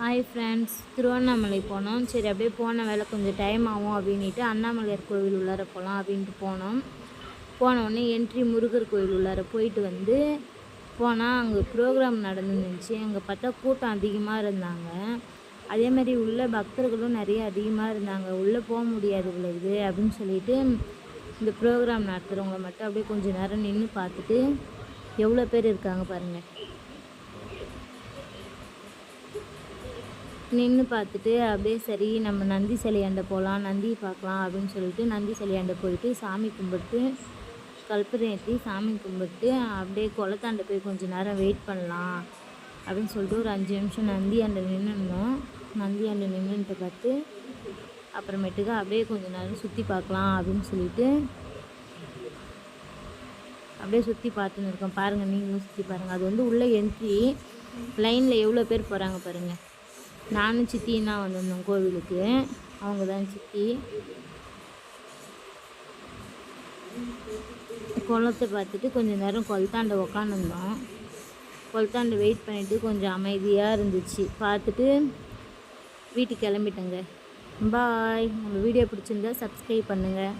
Hi friends Tiruvannamalai போனோம். சரி அப்படியே போன வேலை கொஞ்சம் டைம் ஆகும் அப்படின்ட்டு அண்ணாமலையார் கோவில் உள்ளார போகலாம் அப்படின்ட்டு போனோம். போனோடனே என்ட்ரி முருகர் கோவில் உள்ளார போயிட்டு வந்து போனால் அங்கே ப்ரோக்ராம் நடந்துருந்துச்சு. அங்கே பார்த்தா கூட்டம் அதிகமாக இருந்தாங்க. அதே மாதிரி உள்ள பக்தர்களும் நிறைய அதிகமாக இருந்தாங்க. உள்ளே போக முடியாது உள்ள இது அப்படின்னு சொல்லிட்டு இந்த ப்ரோக்ராம் நடத்துகிறவங்கள மட்டும் அப்படியே கொஞ்சம் நேரம் நின்று பார்த்துட்டு எவ்வளோ பேர் இருக்காங்க பாருங்கள் நின்று பார்த்துட்டு அப்படியே சரி நம்ம நந்தி சிலையாண்ட போகலாம் நந்தியை பார்க்கலாம் அப்படின்னு சொல்லிட்டு நந்தி சிலையாண்ட போயிட்டு சாமி கும்பிட்டு கற்பூரம் ஏற்றி சாமி கும்பிட்டு அப்படியே குளத்தாண்ட போய் கொஞ்சம் நேரம் வெயிட் பண்ணலாம் அப்படின்னு சொல்லிட்டு ஒரு அஞ்சு நிமிஷம் நந்தியாண்ட நின்றுருந்தோம் நந்தியாண்ட நின்றுட்டு பார்த்து அப்புறமேட்டுக்கு அப்படியே கொஞ்சம் நேரம் சுற்றி பார்க்கலாம் அப்படின்னு சொல்லிட்டு அப்படியே சுற்றி பார்த்துன்னு இருக்கோம். பாருங்கள் நீங்களும் சுற்றி பாருங்கள் அது வந்து உள்ளே என்ட்ரி லைனில் எவ்வளோ பேர் போகிறாங்க பாருங்கள் நானும் சித்தியும் தான் வந்திருந்தோம் கோவிலுக்கு. அவங்க தான் சித்தி. குளத்தை பார்த்துட்டு கொஞ்சம் நேரம் கொளத்தாண்ட உக்காந்துருந்தோம். கொளத்தாண்டை வெயிட் பண்ணிவிட்டு கொஞ்சம் அமைதியாக இருந்துச்சு. பார்த்துட்டு வீட்டுக்கு கிளம்பிட்டேங்க. பாய் நம்ம வீடியோ பிடிச்சிருந்தா சப்ஸ்கிரைப் பண்ணுங்கள்